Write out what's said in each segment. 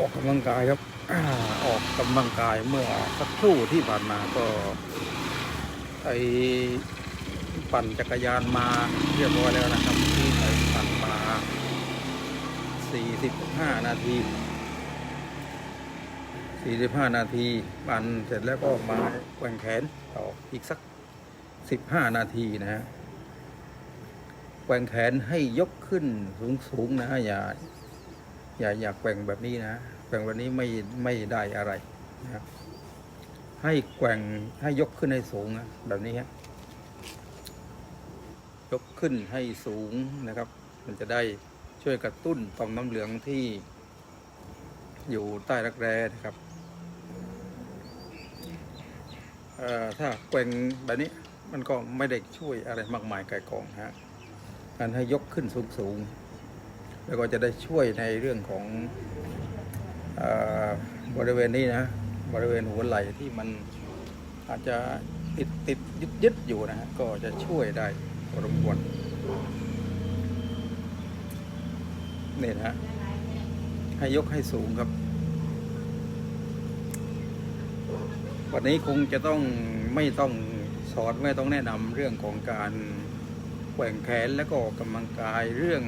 ออกกำลังกายครับอออกกำลังกายเมื่อสักครู่ที่ผ่านมาก็ไอปั่นจักรยานมาเรียบร้อยแล้วนะครับ ที่ไปปั่นมา 45 นาที 45 นาที ปั่นเสร็จแล้วก็มาแกว่งแขนต่ออีกสัก 15 นาทีนะฮะแกว่งแขนให้ยกขึ้นสูงๆนะอย่าอย่าอย่าแกว่งแบบนี้นะ แกว่งแบบนี้ไม่ไม่ได้อะไรนะครับให้แกว่งให้ยกขึ้นให้สูงนะแบบนี้ฮะยกขึ้นให้สูงนะครับ มันจะได้ช่วยกระตุ้นต่อมน้ำเหลืองที่อยู่ใต้รักแร้นะครับถ้าแกว่งแบบนี้มันก็ไม่ได้ช่วยอะไรมากมายไกลกองฮะการให้ยกขึ้นสูงสูงๆแล้วก็จะได้ช่วยในเรื่องของ บริเวณนี้นะบริเวณหัวไหล่ที่มันอาจจะติดติดยึดยึดอยู่นะฮะก็จะช่วยได้พอสมควรนี่นะฮะให้ยกให้สูงครับ วันนี้คงจะต้องไม่ต้องสอนไม่ต้องแนะนำเรื่องของการแกว่งแขนแล้วก็กกำลังกายเรื่อง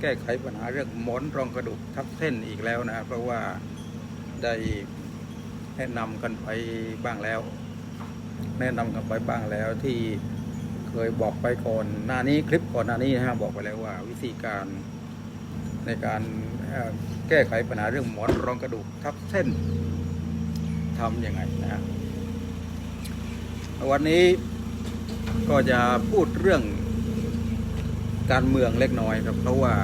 แก้ไขปัญหาเรื่องหมอนรองกระดูกทับเส้นอีกแล้วนะเพราะว่าได้แนะนำกันไปบ้างแล้ว แนะนำกันไปบ้างแล้วที่เคยบอกไปก่อนหน้านี้คลิปก่อนหน้านี้นะฮะบอกไปแล้วว่า วิธีการในการแก้ไขปัญหาเรื่องหมอนรองกระดูกทับเส้นทำยังไงนะวันนี้ก็จะพูดเรื่อง การเมืองเล็กน้อยครับ เพราะว่า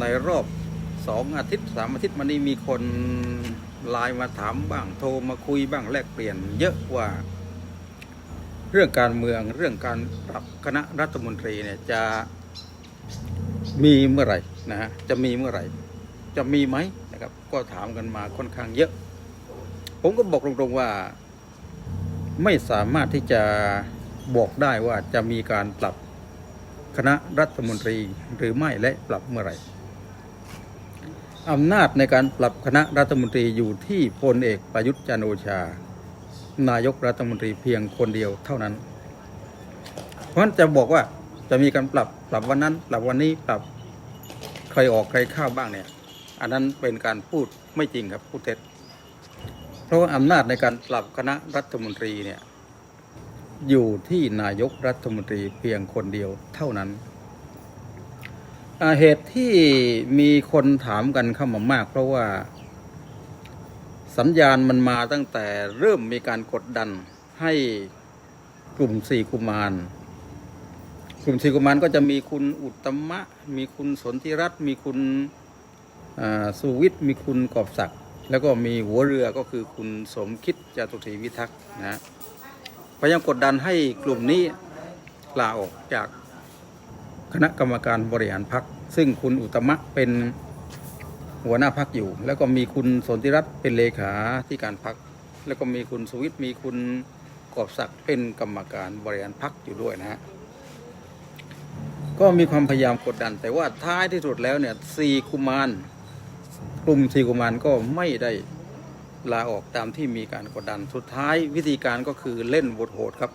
ในรอบสองอาทิตย์สามอาทิตย์มานี้มีคนไลน์มาถามบ้างโทรมาคุยบ้างแลกเปลี่ยน เยอะว่า เรื่องการเมืองเรื่องการปรับคณะรัฐมนตรีเนี่ยจะมีเมื่อไหร่นะฮะจะมีเมื่อไหร่ จะมีไหมนะครับก็ถามกันมาค่อนข้างเยอะ ผมก็บอกตรงๆว่า ไม่สามารถที่จะบอกได้ว่าจะมีการปรับ คณะรัฐมนตรีหรือไม่และปรับเมื่อไหร่อำนาจในการปรับคณะรัฐมนตรีอยู่ที่พลเอกประยุทธ์จันโอชา นายกรัฐมนตรีเพียงคนเดียวเท่านั้น เพราะฉะนั้นจะบอกว่าจะมีการปรับปรับวันนั้น ปรับวันนี้ปรับใครออกใครเข้าบ้างเนี่ย อันนั้นเป็นการพูดไม่จริงครับพูดเท็จ เพราะว่าอำนาจในการปรับคณะรัฐมนตรีเนี่ย อยู่ที่นายกรัฐมนตรีเพียงคนเดียวเท่านั้น เหตุที่มีคนถามกันเข้ามามาก เพราะว่าสัญญาณมันมาตั้งแต่เริ่มมีการกดดันให้กลุ่มสี่กุมารกลุ่มสี่กุมารก็จะมีคุณอุตมะ มีคุณสนธิรัตน์มีคุณสุวิทย์มีคุณกอบศักดิ์แล้วก็มีหัวเรือก็คือคุณสมคิดจตุศรีวิทักษ์นะฮะ พยายามกดดันให้กลุ่มนี้ลาออกจากคณะกรรมการบริหารพักซึ่งคุณอุตมะเป็นหัวหน้าพักอยู่ แล้วก็มีคุณสนธิรัตน์เป็นเลขาที่การพักแล้วก็มีคุณสวิทย์มีคุณกอบศักดิ์เป็นกรรมการบริหารพักอยู่ด้วยนะฮะก็มีความพยายามกดดัน แต่ว่าท้ายที่สุดแล้วเนี่ยสี่กุมารกลุ่มสี่กุมารก็ไม่ได้ ลาออกตามที่มีการกดดัน สุดท้ายวิธีการก็คือเล่นบทโหดครับ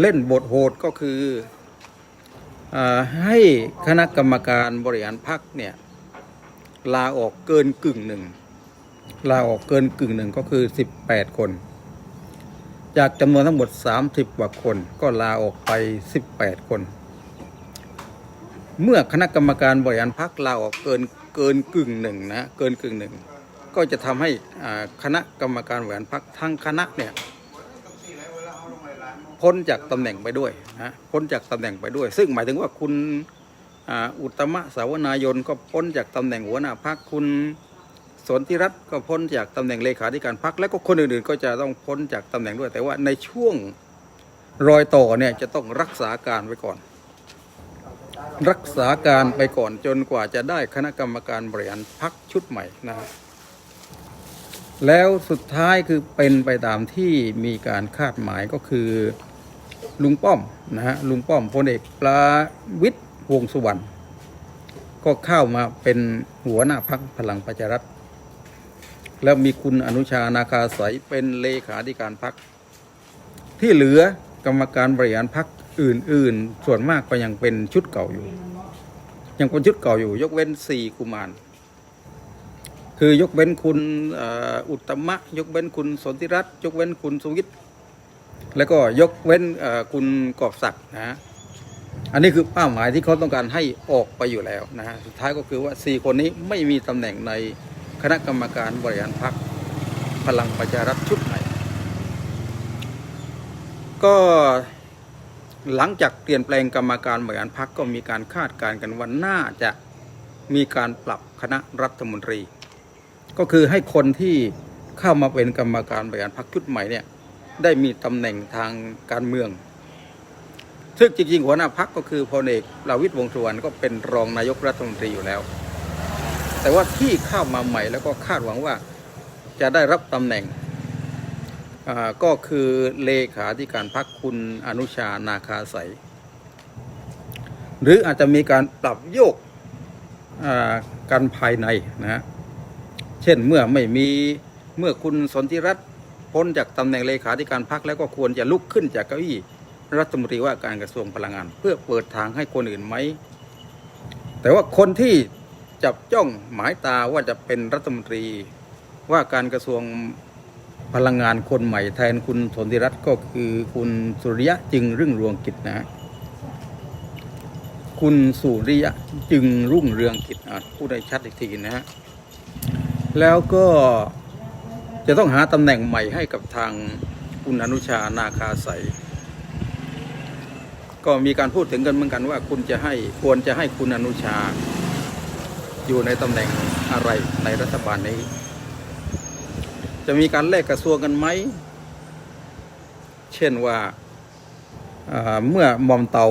เล่นบทโหดก็คืออให้คณะกรรมการบริหารพักเนี่ยลาออกเกินกึ่งหนึ่งลาออกเกินกึ่งหนึ่งก็คือ 18 คน จากจำนวนทั้งหมด 30 กว่าคนก็ลาออกไป 18 คน เมื่อคณะกรรมการบริหารพักลาออกเกินเกินกึ่งหนึ่งนะเกินกึ่งหนึ่ง ก็จะทำให้คณะกรรมการบริหารพักทั้งคณะเนี่ยพ้นจากตำแหน่งไปด้วยนะพ้นจากตำแหน่งไปด้วย ซึ่งหมายถึงว่าคุณอุตมะสาวนายนก็พ้นจากตำแหน่งหัวหน้าพักคุณสนธิรัตน์ก็พ้นจากตำแหน่งเลขาธิการพักและก็คนอื่นๆ ก็จะต้องพ้นจากตำแหน่งด้วย แต่ว่าในช่วงรอยต่อเนี่ยจะต้องรักษาการไว้ก่อน รักษาการไปก่อนจนกว่าจะได้คณะกรรมการบริหารพักชุดใหม่นะครับ แล้วสุดท้ายคือเป็นไปตามที่มีการคาดหมายก็คือลุงป้อมนะฮะลุงป้อมพลเอกปลาวิทย์วงสุวรรณก็เข้ามาเป็นหัวหน้าพักพลังประชารัฐ แล้วมีคุณอนุชานาคาสายเป็นเลขาธิการพัก ที่เหลือกรรมการบริหารพักอื่น ๆ ส่วนมากก็ยังเป็นชุดเก่าอยู่ ยังเป็นชุดเก่าอยู่ ยกเว้นสี่กุมาร คือยกเว้นคุณอุตมะ ยกเว้นคุณสนธิรัตน์ยกเว้นคุณสุวิทย์แล้วก็ยกเว้นคุณกอบศักดิ์นะอันนี้คือเป้าหมายที่เขาต้องการให้ออกไปอยู่แล้วนะฮะสุดท้ายก็คือว่าสี่คนนี้ไม่มีตำแหน่งในคณะกรรมการบริหารพรรคพลังประชารัฐชุดไหนก็หลังจากเปลี่ยนแปลงกรรมการบริหารพรรคก็มีการคาดการณ์กันว่าน่าจะมีการปรับคณะรัฐมนตรี ก็คือให้คนที่เข้ามาเป็นกรรมการบริหารพรรคชุดใหม่เนี่ยได้มีตำแหน่งทางการเมือง ซึ่งจริงๆหัวหน้าพักก็คือพลเอกประวิตรวงสุวรรณก็เป็นรองนายกรัฐมนตรีอยู่แล้ว แต่ว่าที่เข้ามาใหม่แล้วก็คาดหวังว่าจะได้รับตำแหน่งก็คือเลขาธิการพักคุณอนุชานาคาใสหรืออาจจะมีการปรับโยกอ่ากันภายในนะฮะ ช่นเมื่อไม่มีเมื่อคุณสนธิรัตน์พ้นจากตำแหน่งเลขาธิการพรรคแล้วก็ควรจะลุกขึ้นจากเก้าอี้รัฐมนตรีว่าการกระทรวงพลังงาน เพื่อเปิดทางให้คนอื่นไหม แต่ว่าคนที่จับจ้องหมายตาว่าจะเป็นรัฐมนตรีว่าการกระทรวงพลังงานคนใหม่แทนคุณสนธิรัตน์ก็คือคุณสุริยะจึงรุ่งเรืองกิจนะ คุณสุริยะจึงรุ่งเรืองกิจอะพูดได้ชัดอีกทีนะฮะ แล้วก็จะต้องหาตำแหน่งใหม่ให้กับทางคุณอนุชานาคาใสก็มีการพูดถึงกันเหมือนกันว่าคุณจะให้ควรจะให้คุณอนุชา อยู่ในตำแหน่งอะไรในรัฐบาลนี้ จะมีการแลกกระทรวงกันไหม เช่นว่าาเมื่อมอมเตา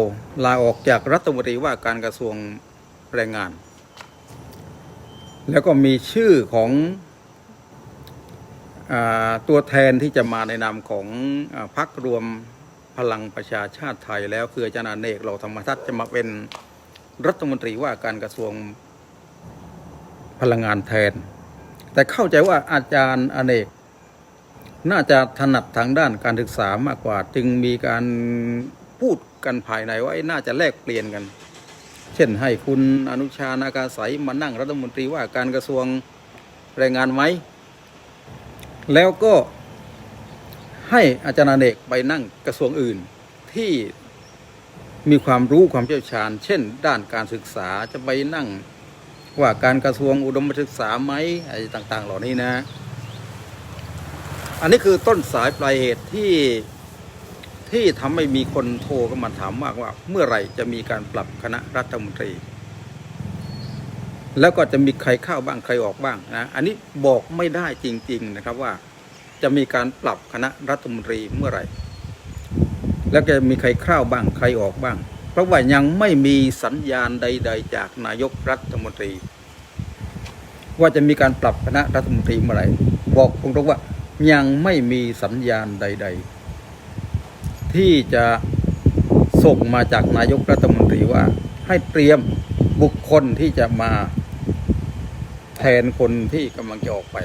ลาออกจากรัฐมนตรีว่าการกระทรวงแรงงาน แล้วก็มีชื่อของอตัวแทนที่จะมาในนามของอพรรครวมพลังประชาชาติไทยแล้วคืออาจารย์อเนกเราธรรมทัศน์จะมาเป็นรัฐมนตรีว่าการกระทรวงพลังงานแทน แต่เข้าใจว่าอาจารย์อเนกน่าจะถนัดทางด้านการศึกษามากกว่า จึงมีการพูดกันภายในว่าน่าจะแลกเปลี่ยนกัน เช่นให้คุณอนุชานาคาสายมานั่งรัฐมนตรีว่าการกระทรวงแรงงานไหม แล้วก็ให้อาจารย์อเนกไปนั่งกระทรวงอื่นที่มีความรู้ความเชี่ยวชาญ เช่น ด้านการศึกษาจะไปนั่งว่าการกระทรวงอุดมศึกษาไหมอะไรต่าง ๆ เหล่านี้นะ อันนี้คือต้นสายปลายเหตุที่ ที่ทำให้มีคนโทรเข้ามาถามมากว่า เมื่อไหร่จะมีการปรับคณะรัฐมนตรี แล้วก็จะมีใครเข้าบ้างใครออกบ้างนะอันนี้บอกไม่ได้จริง ๆนะครับว่า จะมีการปรับคณะรัฐมนตรีเมื่อไหร่ แล้วจะมีใครเข้าบ้างใครออกบ้าง เพราะว่ายังไม่มีสัญญาณใด ๆ จากนายกรัฐมนตรี ว่าจะมีการปรับคณะรัฐมนตรีเมื่อไหร่ บอกตรงๆว่ายังไม่มีสัญญาณใด ๆ ที่จะส่งมาจากนายกรัฐมนตรีว่า ให้เตรียมบุคคลที่จะมาแทนคนที่กำลังจะออกไป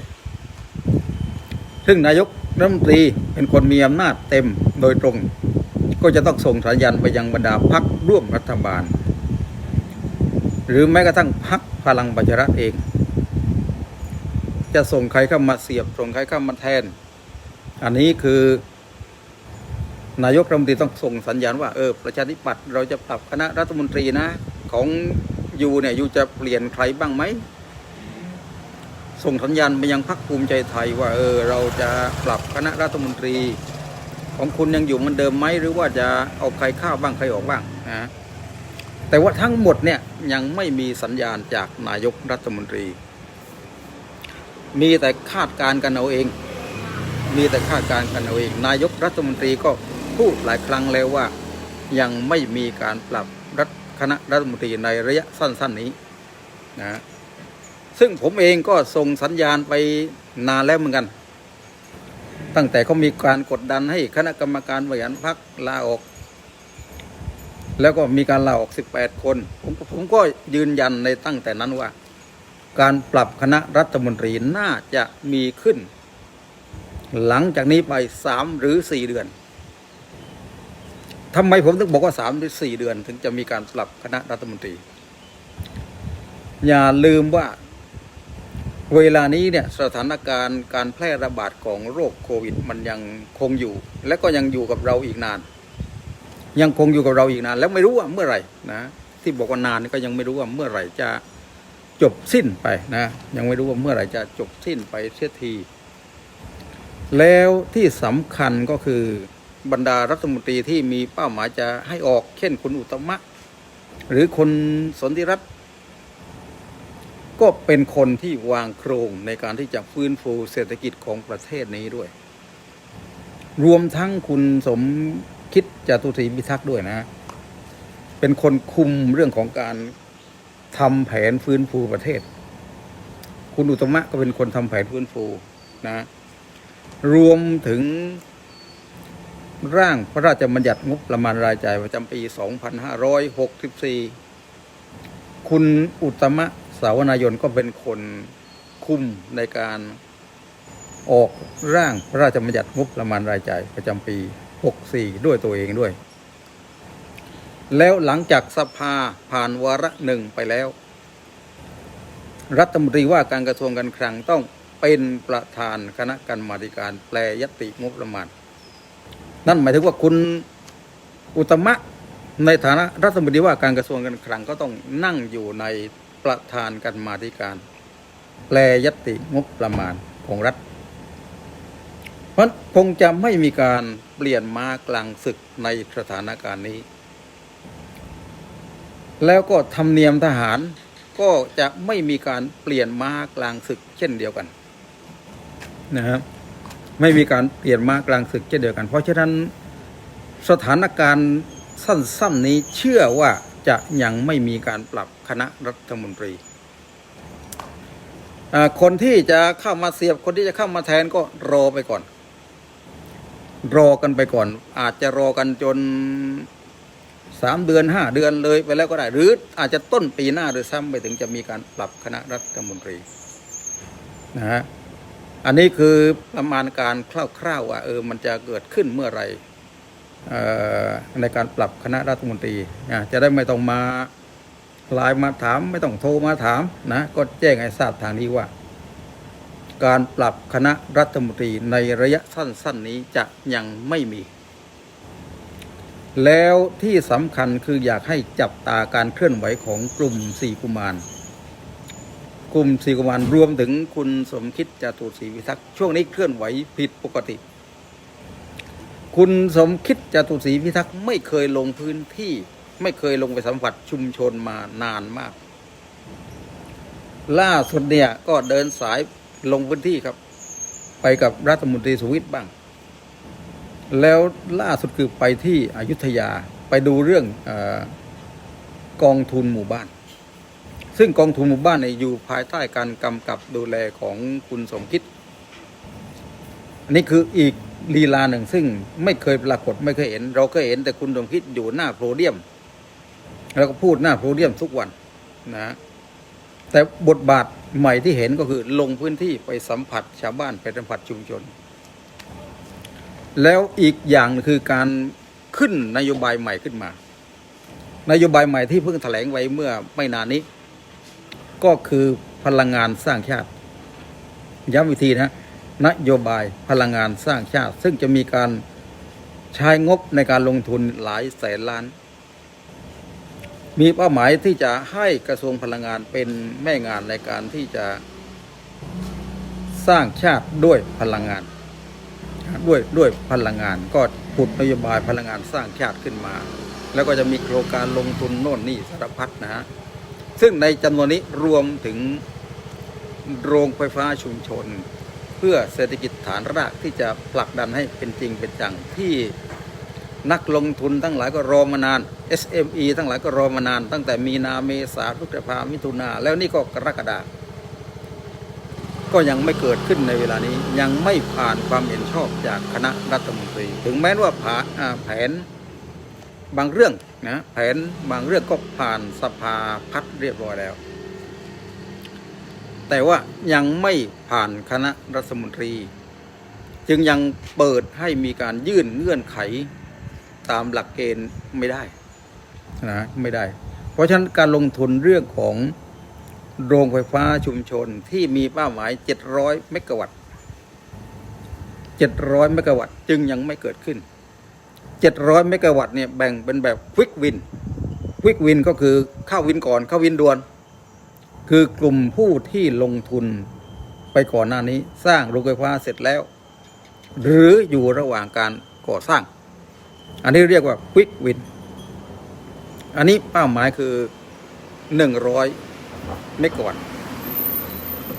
ซึ่งนายกรัฐมนตรีเป็นคนมีอำนาจเต็มโดยตรง ก็จะต้องส่งสัญญาณไปยังบรรดาพักร่วมรัฐบาล หรือแม้กระทั่งพักพลังประชารัฐเอง จะส่งใครเข้ามาเสียบส่งใครเข้ามาแทน อันนี้คือ นายกรัฐมนตรีต้องส่งสัญญาณว่าเออประชาธิปัตย์เราจะปรับคณะรัฐมนตรีนะ ของยูเนี่ยยูจะเปลี่ยนใครบ้างไหมส่งสัญญาณไปยังพรรคภูมิใจไทยว่าเออเราจะปรับคณะรัฐมนตรี ของคุณยังอยู่เหมือนเดิมไหมหรือว่าจะเอาใครเข้าบ้างใครออกบ้างนะแต่ว่าทั้งหมดเนี่ยยังไม่มีสัญญาณจากนายกรัฐมนตรี มีแต่คาดการณ์กันเอาเอง มีแต่คาดการณ์กันเอาเอง นายกรัฐมนตรีก็ พูดหลายครั้งแล้วว่า ยังไม่มีการปรับรัฐคณะรัฐมนตรีในระยะสั้น ๆ นี้นะซึ่งผมเองก็ส่งสัญญาณไปนานแล้วเหมือนกัน ตั้งแต่เขามีการกดดันให้คณะกรรมการบริหารพรรคลาออก แล้วก็มีการลาออก 18 คน ผมผมก็ยืนยันในตั้งแต่นั้นว่า การปรับคณะรัฐมนตรีน่าจะมีขึ้น หลังจากนี้ไปสามหรือสี่เดือน ทำไมผมถึงบอกว่าสามหรือสี่เดือน ถึงจะมีการปรับคณะรัฐมนตรี อย่าลืมว่า เวลานี้เนี่ยสถานการณ์การแพร่ระบาดของโรคโควิด มันยังคงอยู่ และก็ยังอยู่กับเราอีกนาน ยังคงอยู่กับเราอีกนาน แล้วไม่รู้ว่าเมื่อไหร่นะที่บอกว่านานก็ยังไม่รู้ว่าเมื่อไหร่จะจบสิ้นไปนะ ยังไม่รู้ว่าเมื่อไหร่จะจบสิ้นไปเสียที แล้วที่สำคัญก็คือ บรรดารัฐมนตรีที่มีเป้าหมายจะให้ออกเช่นคุณอุตมะ หรือคนสนธิรัตน์ก็เป็นคนที่วางโครงในการที่จะฟื้นฟูเศรษฐกิจของประเทศนี้ด้วย รวมทั้งคุณสมคิดจตุศรีพิทักษ์ด้วยนะ เป็นคนคุมเรื่องของการทำแผนฟื้นฟูประเทศ คุณอุตมะก็เป็นคนทำแผนฟื้นฟูนะ รวมถึง ร่างพระราชบัญญัติงบประมาณรายจ่ายประจำปี 2564 คุณอุตมะสาวนายนก็เป็นคนคุมในการออกร่างพระราชบัญญัติงบประมาณรายจ่ายประจำปี 64 ด้วยตัวเองด้วย แล้วหลังจากสภาผ่านวาระหนึ่งไปแล้ว รัฐมนตรีว่าการกระทรวงการคลังต้องเป็นประธานคณะกรรมาธิการแปลยติงบประมาณ นั่นหมายถึงว่าคุณอุตมะในฐานะรัฐมนตรีว่าการกระทรวงการคลังก็ต้องนั่งอยู่ในประธานกรรมาธิการ แปลยติงบประมาณของรัฐ เพราะคงจะไม่มีการเปลี่ยนม้ากลางศึกในสถานการณ์นี้ แล้วก็ธรรมเนียมทหารก็จะไม่มีการเปลี่ยนม้ากลางศึกเช่นเดียวกันนะครับ ไม่มีการเปลี่ยนมากลางศึกเช่นเดียวกัน เพราะฉะนั้นสถานการณ์สั้นๆนี้เชื่อว่าจะยังไม่มีการปรับคณะรัฐมนตรี คนที่จะเข้ามาเสียบคนที่จะเข้ามาแทนก็รอไปก่อน รอกันไปก่อน อาจจะรอกันจนสามเดือนห้าเดือนเลยไปแล้วก็ได้ หรืออาจจะต้นปีหน้าโดยซ้ำไปถึงจะมีการปรับคณะรัฐมนตรีนะฮะ อันนี้คือประมาณการคร่าวๆว่าเออมันจะเกิดขึ้นเมื่อไหร่เอ่อในการปรับคณะรัฐมนตรีนะจะได้ไม่ต้องมาไลน์มาถาม ไม่ต้องโทรมาถามนะก็แจ้งให้ทราบทางนี้ว่า การปรับคณะรัฐมนตรีในระยะสั้น ๆ นี้จะยังไม่มี แล้วที่สำคัญคืออยากให้จับตาการเคลื่อนไหวของกลุ่มสี่กุมาร กลุ่มสีกุมารรวมถึงคุณสมคิดจตุศรีพิทักษ์ช่วงนี้เคลื่อนไหวผิดปกติ คุณสมคิดจตุศรีพิทักษ์ไม่เคยลงพื้นที่ ไม่เคยลงไปสัมผัสชุมชนมานานมาก ล่าสุดเนี่ยก็เดินสายลงพื้นที่ครับ ไปกับรัฐมนตรีสุวิทย์บ้าง แล้วล่าสุดคือไปที่อยุธยาไปดูเรื่องอกองทุนหมู่บ้าน ซึ่งกองทุนหมู่บ้านเนี่ยอยู่ภายใต้การกำกับดูแลของคุณสมคิด อันนี้คืออีกลีลาหนึ่งซึ่งไม่เคยปรากฏไม่เคยเห็น เราก็เห็นแต่คุณสมคิดอยู่หน้าโพเดียม แล้วก็พูดหน้าโพเดียมทุกวันนะแต่บทบาทใหม่ที่เห็นก็คือลงพื้นที่ไปสัมผัสชาวบ้านไปสัมผัสชุมชน แล้วอีกอย่างคือการขึ้นนโยบายใหม่ขึ้นมา นโยบายใหม่ที่เพิ่งแถลงไว้เมื่อไม่นานนี้ ก็คือพลังงานสร้างชาติ ย้ำอีกทีนะนโยบายพลังงานสร้างชาติ ซึ่งจะมีการใช้งบในการลงทุนหลายแสนล้าน มีเป้าหมายที่จะให้กระทรวงพลังงานเป็นแม่งานในการที่จะสร้างชาติด้วยพลังงาน ด้วยด้วยพลังงานก็ผุดนโยบายพลังงานสร้างชาติขึ้นมา แล้วก็จะมีโครงการลงทุนโน่นนี่สารพัดนะฮะ ซึ่งในจำนวนนี้รวมถึงโรงไฟฟ้าชุมชน เพื่อเศรษฐกิจฐานรากที่จะผลักดันให้เป็นจริงเป็นจังที่นักลงทุนทั้งหลายก็รอมานาน SME ทั้งหลายก็รอมานาน ตั้งแต่มีนาเมษาพฤษภามิถุนาแล้วนี่ก็กรกฎาก็ยังไม่เกิดขึ้นในเวลานี้ยังไม่ผ่านความเห็นชอบจากคณะรัฐมนตรี ถึงแม้ว่าผ่าแผน บางเรื่องนะแผนบางเรื่องก็ผ่านสภาพัฒเรียบร้อยแล้ว แต่ว่ายังไม่ผ่านคณะรัฐมนตรี จึงยังเปิดให้มีการยื่นเงื่อนไขตามหลักเกณฑ์ไม่ได้นะไม่ได้ เพราะฉะนั้นการลงทุนเรื่องของโรงไฟฟ้าชุมชนที่มีเป้าหมาย 700 เมกะวัตต์ 700 เมกะวัตต์ จึงยังไม่เกิดขึ้น 700 เมกะวัตต์เนี่ยแบ่งเป็นแบบควิกวินควิกวินก็คือเข้าวินก่อนเข้าวินด่วน คือกลุ่มผู้ที่ลงทุนไปก่อนหน้านี้สร้างโรงไฟฟ้าเสร็จแล้ว หรืออยู่ระหว่างการก่อสร้าง อันนี้เรียกว่าควิกวินอันนี้เป้าหมายคือ 100 เมกะวัตต์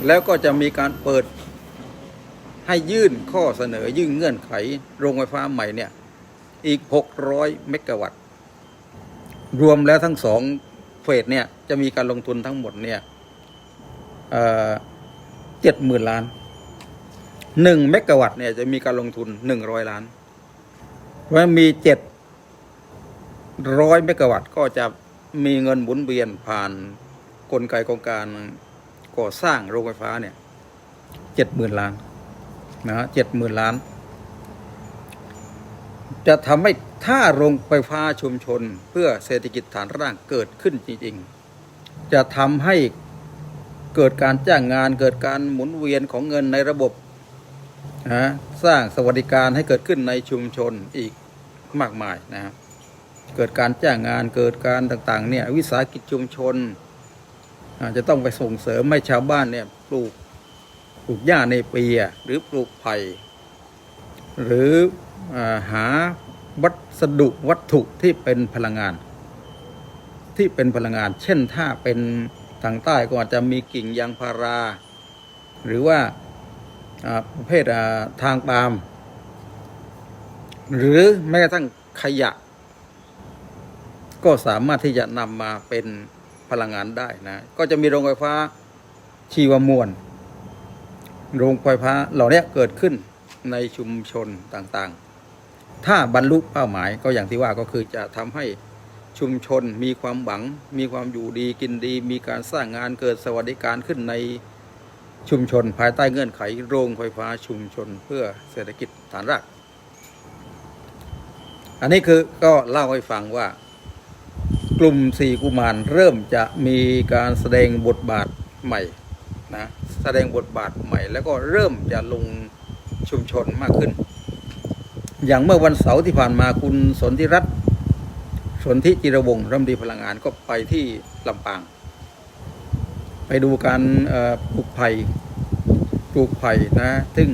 แล้วก็จะมีการเปิดให้ยื่นข้อเสนอยื่นเงื่อนไขโรงไฟฟ้าใหม่เนี่ย อีก 600 เมกะวัตต์ รวมแล้วทั้งสองเฟสเนี่ย จะมีการลงทุนทั้งหมดเนี่ยเจ็ดหมื่นล้านหนึ่งเมกะวัตต์เนี่ยจะมีการลงทุนหนึ่งร้อยล้าน เพราะมีเจ็ดร้อยเมกะวัตต์ก็จะมีเงินหมุนเวียนผ่านกลไกของการก่อสร้างโรงไฟฟ้าเนี่ยเจ็ดหมื่นล้านนะฮะเจ็ดหมื่นล้าน จะทำให้ถ้าโรงไฟฟ้าชุมชนเพื่อเศรษฐกิจฐานรากเกิดขึ้นจริงๆ จะทำให้เกิดการจ้างงานเกิดการหมุนเวียนของเงินในระบบนะสร้างสวัสดิการให้เกิดขึ้นในชุมชนอีกมากมายนะครับเกิดการจ้างงานเกิดการต่างๆเนี่ยวิสาหกิจชุมชนอาจจะต้องไปส่งเสริมให้ชาวบ้านเนี่ยปลูกปลูกหญ้าในเปียหรือปลูกไผ่หรือ หาวัสดุวัตถุที่เป็นพลังงาน ที่เป็นพลังงาน เช่นถ้าเป็นทางใต้ก็อาจจะมีกิ่งยางพารา หรือว่าประเภททางปาล์มหรือแม้กระทั่งขยะ ก็สามารถที่จะนำมาเป็นพลังงานได้นะ ก็จะมีโรงไฟฟ้าชีวมวล โรงไฟฟ้าเหล่านี้เกิดขึ้นในชุมชนต่างๆ ถ้าบรรลุเป้าหมายก็อย่างที่ว่าก็คือจะทำให้ชุมชนมีความหวัง มีความอยู่ดีกินดี มีการสร้างงานเกิดสวัสดิการขึ้นในชุมชนภายใต้เงื่อนไขโรงไฟฟ้าชุมชนเพื่อเศรษฐกิจฐานรากอันนี้คือก็เล่าให้ฟังว่ากลุ่มสี่กุมารเริ่มจะมีการแสดงบทบาทใหม่นะแสดงบทบาทใหม่ แล้วก็เริ่มจะลงชุมชนมากขึ้น อย่างเมื่อวันเสาร์ที่ผ่านมาคุณสนธิรัตน์สนธิจิรวงศ์รัฐมนตรีพลังงานก็ไปที่ลำปาง ไปดูการปลูกไผ่ปลูกไผ่นะซึ่ง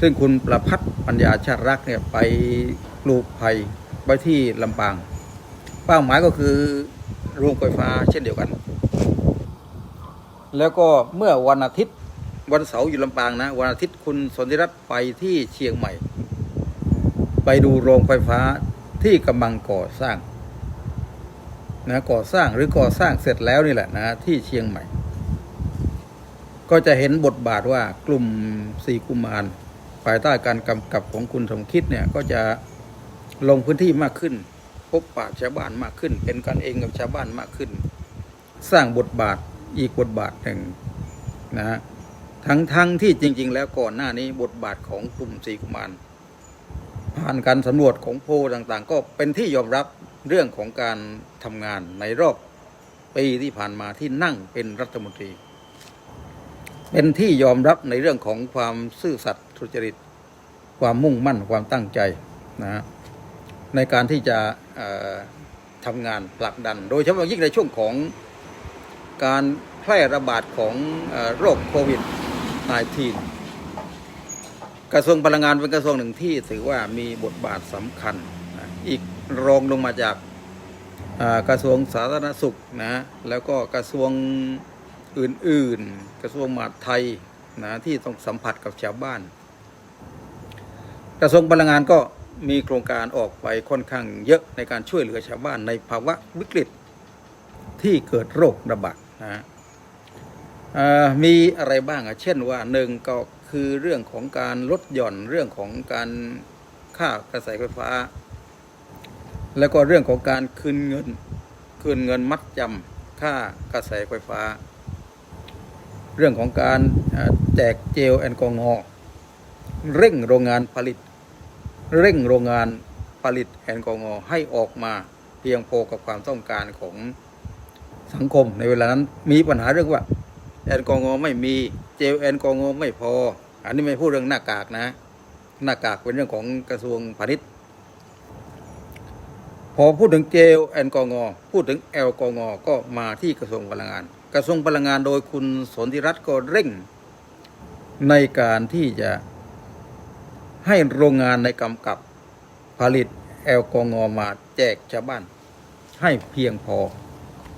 ซึ่งคุณประพัฒน์ปัญญาชาติรักเนี่ยไปปลูกไผ่ไปที่ลำปาง เป้าหมายก็คือโรงไฟฟ้าเช่นเดียวกัน แล้วก็เมื่อวันอาทิตย์วันเสาร์อยู่ลำปางนะ วันอาทิตย์คุณสนธิรัตน์ไปที่เชียงใหม่ ไปดูโรงไฟฟ้าที่กำลังก่อสร้างนะก่อสร้างหรือก่อสร้างเสร็จแล้วนี่แหละนะ ที่เชียงใหม่ ก็จะเห็นบทบาทว่ากลุ่มสี่กุมารภายใต้การกำกับของคุณสมคิดเนี่ยก็จะลงพื้นที่มากขึ้น พบปะชาวบ้านมากขึ้น เป็นกันเองกับชาวบ้านมากขึ้น สร้างบทบาทอีกบทบาทหนึ่งนะฮะทั้งทั้งที่จริง ๆ แล้วก่อนหน้านี้บทบาทของกลุ่มสีกุมาร ผ่านการสำรวจของโพลต่างๆ ก็เป็นที่ยอมรับเรื่องของการทำงานในรอบปีที่ผ่านมาที่นั่งเป็นรัฐมนตรี เป็นที่ยอมรับในเรื่องของความซื่อสัตย์สุจริต ความมุ่งมั่นความตั้งใจนะฮะในการที่จะทำงานผลักดัน โดยเฉพาะยิ่งในช่วงของการแพร่ระบาดของอโรคโควิด -19 กระทรวงพลังงานเป็นกระทรวงหนึ่งที่ถือว่ามีบทบาทสำคัญนะอีกรองลงมาจากกระทรวงสาธารณสุขนะแล้วก็กระทรวงอื่นๆ กระทรวงมหาดไทยนะที่ต้องสัมผัสกับชาวบ้าน กระทรวงพลังงานก็มีโครงการออกไปค่อนข้างเยอะในการช่วยเหลือชาวบ้านในภาวะวิกฤตที่เกิดโรคระบาดนะมีอะไรบ้างอะเช่นว่าหนึ่งก็ คือเรื่องของการลดหย่อนเรื่องของการค่ากระแสไฟฟ้า แล้วก็เรื่องของการคืนเงินคืนเงินมัดจำค่ากระแสไฟฟ้า เรื่องของการแจกเจลแอลกอฮอล์เร่งโรงงานผลิต เร่งโรงงานผลิตแอลกอฮอล์ให้ออกมาเพียงพอกับความต้องการของสังคมในเวลานั้นมีปัญหาเรื่องว่า แอลกอฮอล์ไม่มีเจลแอลกอฮอล์ไม่พอ อันนี้ไม่พูดเรื่องหน้ากากนะ หน้ากากเป็นเรื่องของกระทรวงพาณิชย์ พอพูดถึงเจลแอลกอฮอล์พูดถึงแอลกอฮอล์ก็มาที่กระทรวงพลังงาน กระทรวงพลังงานโดยคุณสนธิรัตน์ก็เร่ง ในการที่จะให้โรงงานในกำกับผลิตแอลกอฮอล์มาแจกชาวบ้านให้เพียงพอ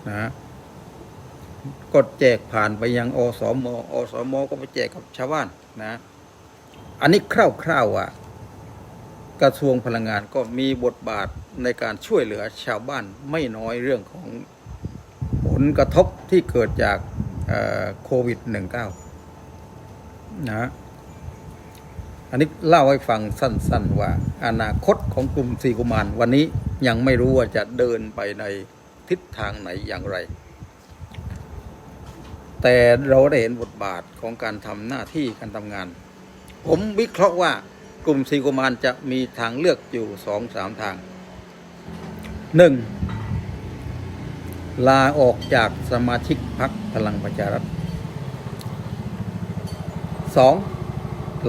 นะ ก็แจกผ่านไปยังอสมอสมก็ไปแจกกับชาวบ้านนะ อันนี้คร่าวๆอะกระทรวงพลังงานก็มีบทบาทในการช่วยเหลือชาวบ้านไม่น้อยเรื่องของผลกระทบที่เกิดจากโควิด -19 นะอันนี้เล่าให้ฟังสั้น ๆ ว่า อนาคตของกลุ่มสีกุมารวันนี้ยังไม่รู้ว่าจะเดินไปในทิศทางไหนอย่างไร แต่เราได้เห็นบทบาทของการทำหน้าที่การทำงาน ผมวิเคราะห์ว่ากลุ่มสีกุมารจะมีทางเลือกอยู่สองสามทางหนึ่งลาออกจากสมาชิกพรรคพลังประชารัฐสอง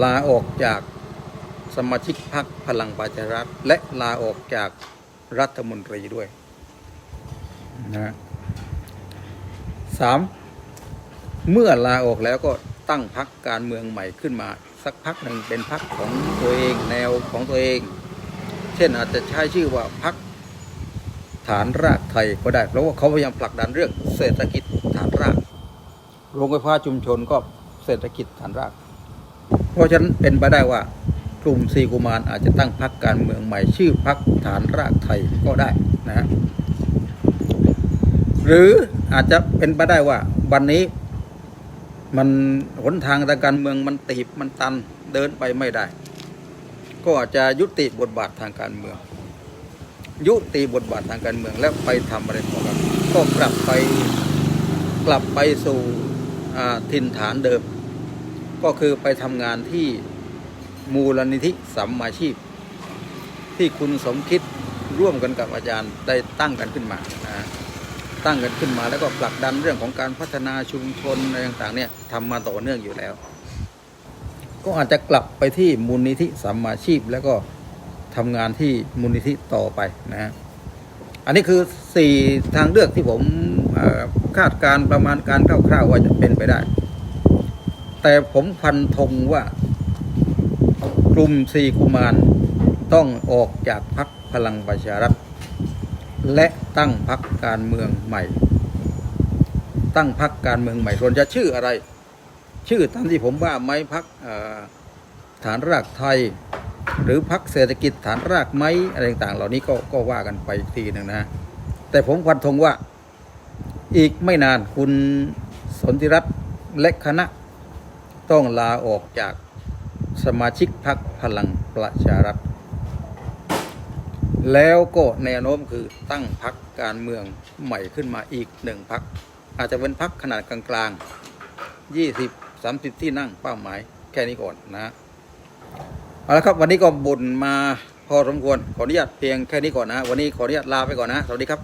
ลาออกจากสมาชิกพรรคพลังประชารัฐ และลาออกจากรัฐมนตรีด้วยนะสาม เมื่อลาออกแล้วก็ตั้งพักการเมืองใหม่ขึ้นมา สักพักหนึ่งเป็นพักของตัวเองแนวของตัวเอง เช่นอาจจะใช้ชื่อว่าพักฐานรากไทยก็ได้เพราะว่าเขาพยายามผลักดันเรื่องเศรษฐกิจฐานราก โรงไฟฟ้าชุมชนก็เศรษฐกิจฐานราก เพราะฉะนั้นเป็นไปได้ว่ากลุ่มสีกุมารอาจจะตั้งพักการเมืองใหม่ชื่อพักฐานรากไทยก็ได้นะฮะหรืออาจจะเป็นไปได้ว่าวันนี้ มันหนทางทางการเมืองมันตีบมันตันเดินไปไม่ได้ ก็อาจจะยุติบทบาททางการเมือง ยุติบทบาททางการเมืองแล้วไปทำอะไรต่อครับก็กลับไปกลับไปสู่ถิ่นฐานเดิม ก็คือไปทำงานที่มูลนิธิสัมมาชีพ ที่คุณสมคิดร่วมกันกับอาจารย์ได้ตั้งกันขึ้นมานะ ตั้งกันขึ้นมาแล้วก็ผลักดันเรื่องของการพัฒนาชุมชนอะไรต่างๆเนี่ยทำมาต่อเนื่องอยู่แล้ว ก็อาจจะกลับไปที่มูลนิธิสัมมาชีพ แล้วก็ทำงานที่มูลนิธิต่อไปนะฮะอันนี้คือสี่ทางเลือกที่ผมคาดการประมาณการคร่าวๆว่าจะเป็นไปได้ แต่ผมฟันธงว่ากลุ่มสี่กุมารต้องออกจากพรรคพลังประชารัฐ และตั้งพรรคการเมืองใหม่ ตั้งพรรคการเมืองใหม่ส่วนจะชื่ออะไร ชื่อตามที่ผมว่าไหมพรรคเอ่อฐานรากไทย หรือพรรคเศรษฐกิจฐานรากไหมอะไรต่างๆ เหล่านี้ก็ก็ว่ากันไปอีกทีหนึ่งนะ แต่ผมฟันธงว่าอีกไม่นานคุณสนธิรัตน์และคณะต้องลาออกจากสมาชิกพรรคพลังประชารัฐ แล้วก็แนวโน้มคือตั้งพักการเมืองใหม่ขึ้นมาอีกหนึ่งพัก อาจจะเป็นพักขนาดกลางๆยี่สิบสามสิบที่นั่งเป้าหมายแค่นี้ก่อนนะเอาละครับวันนี้ก็บ่นมาพอสมควรขออนุญาตเพียงแค่นี้ก่อนนะ วันนี้ขออนุญาตลาไปก่อนนะ สวัสดีครับ